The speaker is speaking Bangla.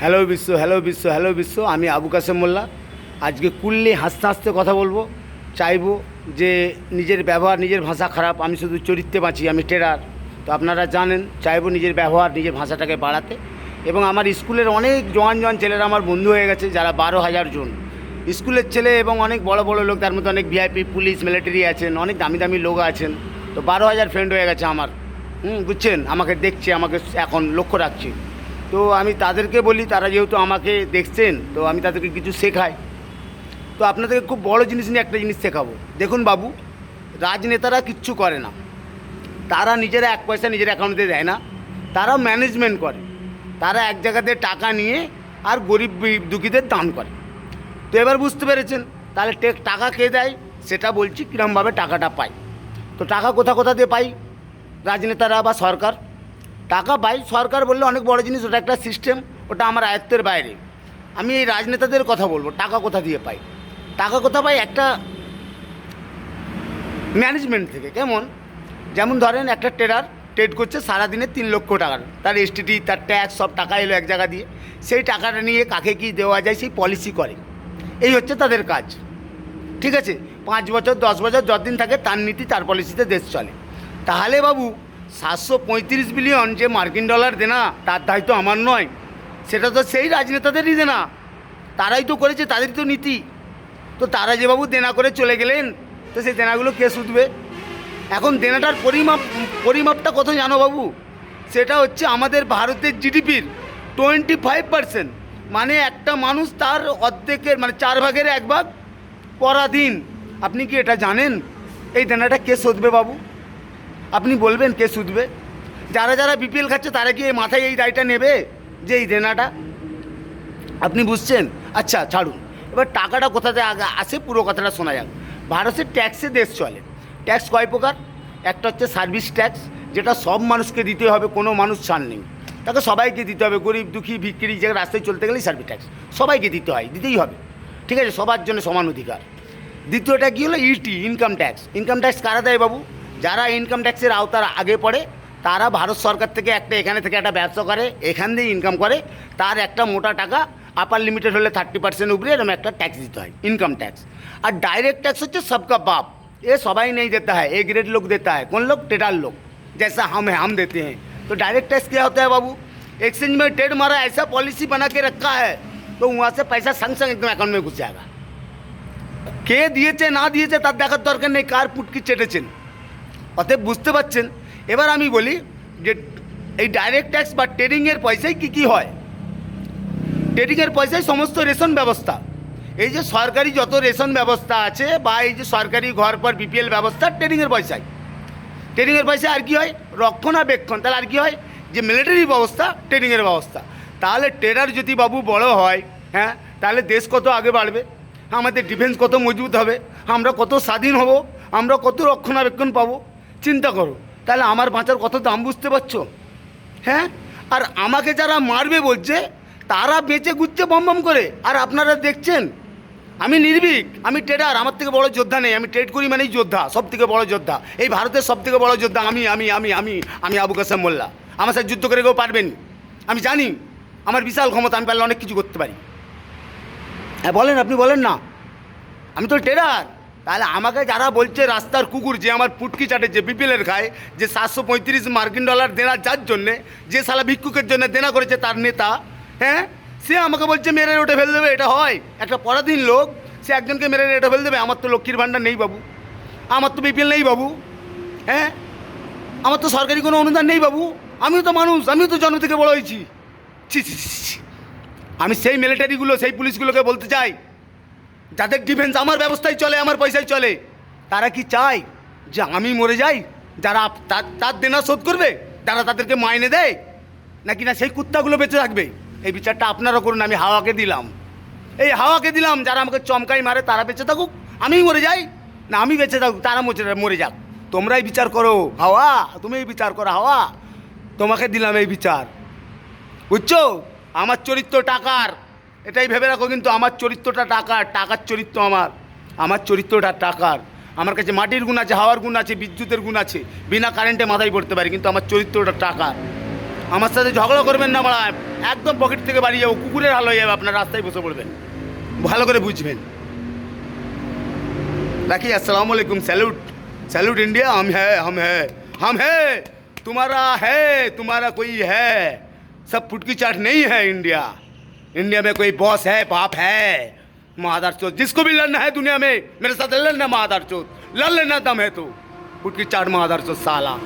হ্যালো বিশ্ব হ্যালো বিশ্ব হ্যালো বিশ্ব, আমি আবু কাসেম মোল্লা। আজকে কুললে হাসতে হাসতে কথা বলব। চাইব যে নিজের ব্যবহার, নিজের ভাষা খারাপ, আমি শুধু চরিত্রে বাঁচি, আমি টেরার। তো আপনারা জানেন, চাইব নিজের ব্যবহার, নিজের ভাষাটাকে বাড়াতে। এবং আমার স্কুলের অনেক জোয়ান জোয়ান ছেলেরা আমার বন্ধু হয়ে গেছে, যারা বারো হাজার জন। স্কুলের ছেলে এবং অনেক বড় বড় লোক, তার মধ্যে অনেক ভিআইপি পুলিশ মিলিটারি আছেন, অনেক দামি দামি লোক আছেন। তো বারো হাজার ফ্রেন্ড হয়ে গেছে আমার। হুম, বুঝছেন? আমাকে দেখছে, আমাকে এখন লক্ষ্য রাখছে। তো আমি তাদেরকে বলি, তারা যেহেতু আমাকে দেখছেন, তো আমি তাদেরকে কিছু শেখাই। তো আপনাদেরকে খুব বড় জিনিস নিয়ে একটা জিনিস শেখাবো। দেখুন বাবু, রাজনেতারা কিচ্ছু করে না। তারা নিজেরা এক পয়সা নিজের অ্যাকাউন্টে দেয় না। তারা ম্যানেজমেন্ট করে। তারা এক জায়গাতে টাকা নিয়ে আর গরিব দুঃখীদের দান করে। তো এবার বুঝতে পেরেছেন? তাহলে টেক- টাকা কে দেয়? সেটা বলছি, কীরমভাবে টাকাটা পাই তো টাকা কোথা কোথা দিয়ে পাই? রাজনেতারা বা সরকার। টাকা পাই সরকার বললে অনেক বড় জিনিস, ওটা একটা সিস্টেম ওটা আমার আয়ত্তের বাইরে। আমি এই রাজনেতাদের কথা বলব, টাকা কোথা দিয়ে পাই? টাকা কোথা পাই? একটা ম্যানেজমেন্ট থেকে, কেমন? যেমন ধরেন একটা ট্রেডার ট্রেড করছে সারাদিনে তিন লক্ষ টাকার তার এসটিটি তার ট্যাক্স সব টাকা এলো এক জায়গা দিয়ে। সেই টাকাটা নিয়ে কাকে কী দেওয়া যায়, সেই পলিসি করে। এই হচ্ছে তাদের কাজ। ঠিক আছে? পাঁচ বছর, দশ বছর, যতদিন থাকে তার নীতি, তার পলিসিতে দেশ চলে। তাহলে বাবু সাতশো পঁয়ত্রিশ বিলিয়ন যে মার্কিন ডলার দেনা, তার দায়িত্ব আমার নয়। সেটা তো সেই রাজনেতাদেরই দেনা। তারাই তো করেছে, তাদেরই তো নীতি। তো তারা যে বাবু দেনা করে চলে গেলেন, তো সেই দেনাগুলো কে শুধবে? এখন দেনাটার পরিমাপ, পরিমাপটা কত জানো বাবু? সেটা হচ্ছে আমাদের ভারতের জিডিপির টোয়েন্টি ফাইভ পার্সেন্ট। মানে একটা মানুষ তার অর্ধেকের মানে চার ভাগের এক ভাগ পরাধীন। আপনি কি এটা জানেন? এই দেনাটা কে শোধবে বাবু? আপনি বলবেন কে শুধবে? যারা যারা বিপিএল খাচ্ছে, তারা কি মাথায় এই দায়টা নেবে যে এই দেনাটা? আপনি বুঝছেন? আচ্ছা ছাড়ুন। এবার টাকাটা কোথা থেকে আগে আসে, পুরো কথাটা শোনা যাক। ভারতের ট্যাক্সে দেশ চলে। ট্যাক্স কয় প্রকার? একটা হচ্ছে সার্ভিস ট্যাক্স, যেটা সব মানুষকে দিতে হবে, কোনো মানুষ ছাড় নেই। তাকে সবাইকে দিতে হবে, গরিব, দুঃখী, ভিক্ষিরি, যে রাস্তায় চলতে গেলেই সার্ভিস ট্যাক্স। সবাইকে দিতে হয়, দিতেই হবে। ঠিক আছে? সবার জন্য সমান অধিকার। দ্বিতীয়টা কী হলো? IT income tax income tax কারা দেয় বাবু? যারা ইনকাম ট্যাক্সের আওতার আগে পড়ে তারা ভারত সরকার থেকে একটা এখানে থেকে একটা ব্যবসা করে এখান দিয়ে ইনকাম করে তার একটা মোটা টাকা আপার লিমিটেড হলে থার্টি পার্সেন্ট উপরে এরকম একটা ট্যাক্স দিতে হয় ইনকাম ট্যাক্স আর ডাইরেক্ট ট্যাক্স হচ্ছে সবকা বাপ এ সবাই নেই देता है ए ग्रेड लोग देता है कौन लोग टेडर लोग जैसा हम है हम देते हैं तो डायरेक्ट टैक्स क्या होता है बाबू एक्सचेंज में ट्रेड मारा ऐसा पॉलिसी बना के रखा है तो वहाँ से पैसा संग संग एकदम अकाउंट में घुस जाएगा কে দিয়েছে না দিয়েছে তার দেখার দরকার নেই কার পুটকি চেটেছেন অতএব বুঝতে পারছেন? এবার আমি বলি যে এই ডাইরেক্ট ট্যাক্স বা ট্রেডিংয়ের পয়সায় কী কী হয়? ট্রেডিংয়ের পয়সায় সমস্ত রেশন ব্যবস্থা। এই যে সরকারি যত রেশন ব্যবস্থা আছে বা এই যে সরকারি ঘর পর বিপিএল ব্যবস্থা ট্রেডিংয়ের পয়সায়। ট্রেডিংয়ের পয়সা আর কি হয়? রক্ষণাবেক্ষণ। তাহলে আর কি হয়? যে মিলিটারি ব্যবস্থা ট্রেডিংয়ের ব্যবস্থা। তাহলে ট্রেডার যদি বাবু বড় হয় হ্যাঁ তাহলে দেশ কত আগে বাড়বে? আমাদের ডিফেন্স কত মজবুত হবে? আমরা কত স্বাধীন হব? আমরা কত রক্ষণাবেক্ষণ পাবো? চিন্তা করো। তাহলে আমার বাঁচার কত দাম বুঝতে পারছ? হ্যাঁ? আর আমাকে যারা মারবে বলছে, তারা বেঁচে গুচ্ছে বম বম করে। আর আপনারা দেখছেন, আমি নির্ভীক, আমি ট্রেডার আমার থেকে বড় যোদ্ধা নেই। আমি ট্রেড করি মানেই যোদ্ধা সব থেকে বড় যোদ্ধা। এই ভারতের সব থেকে বড় যোদ্ধা আমি আমি আমি আমি আমি আবু কাসেম মোল্লা। আমার সাথে যুদ্ধ করে কেউ পারবেন আমি জানি, আমার বিশাল ক্ষমতা, আমি পারলে অনেক কিছু করতে পারি। হ্যাঁ বলেন, আপনি বলেন না। আমি তো ট্রেডার তাহলে আমাকে যারা বলছে রাস্তার কুকুর যে আমার পুটকি চাটে যে বিপিএলের খায় যে সাতশো পঁয়ত্রিশ মার্কিন ডলার দেনা যার জন্যে যে সালা ভিক্ষুকের জন্য দেনা করেছে তার নেতা হ্যাঁ? সে আমাকে বলছে মেরে ওঠে ফেল দেবে এটা হয়। একটা পরাধীন লোক সে একজনকে মেরে ওঠে ফেল দেবে আমার তো লক্ষ্মীর ভাণ্ডার নেই বাবু। আমার তো বিপিএল নেই বাবু হ্যাঁ? আমার তো সরকারি কোনো অনুদান নেই বাবু। আমিও তো মানুষ আমিও তো জন্ম থেকে বড় হয়েছি। ছি, ছি। আমি সেই মিলিটারিগুলো সেই পুলিশগুলোকে বলতে চাই যাদের ডিফেন্স আমার ব্যবস্থায় চলে, আমার পয়সায় চলে, তারা কি চায় যে আমি মরে যাই? যারা তার দেনা শোধ করবে? তারা তাদেরকে মাইনে দেয়? নাকি না সেই কুত্তাগুলো বেঁচে থাকবে? এই বিচারটা আপনারা করুন, আমি হাওয়াকে দিলাম। এই হাওয়াকে দিলাম, যারা আমাকে চমকাই মারে, তারা বেঁচে থাকুক। আমিই মরে যাই। না, আমি বেঁচে থাকুক, তারা মরে মরে যাক। তোমরাই বিচার করো, হাওয়া। তুমিই বিচার করো, হাওয়া। তোমাকে দিলাম এই বিচার। বুঝছ? আমার চরিত্র টাকার। এটাই ভেবে রাখো কিন্তু আমার চরিত্রটা টাকার টাকার চরিত্র আমার আমার চরিত্রটা টাকার আমার কাছে মাটির গুণ আছে হাওয়ার গুণ আছে বিদ্যুতের গুণ আছে বিনা কারেন্টে মাথায় পড়তে পারি কিন্তু আমার চরিত্রটা টাকার আমার সাথে ঝগড়া করবেন না মারা একদম পকেট থেকে বাড়িয়ে যাবো কুকুরের হাল হয়ে যাবে আপনার রাস্তায় বসে পড়বেন ভালো করে বুঝবেন রাখি अस्सलाम वालेकुम सैल्यूट सैल्यूट इंडिया हम है हम है हम है तुम्हारा है तुम्हारा कोई है सब फुटकी चाट नहीं है इंडिया इंडिया में कोई बॉस है, बाप है? महादार चौथ, जिसको भी लड़ना है दुनिया में, मेरे साथ लड़ना महादार चौथ। लड़ लेना दम है तो। उठ की चार महादार चौथ, साला।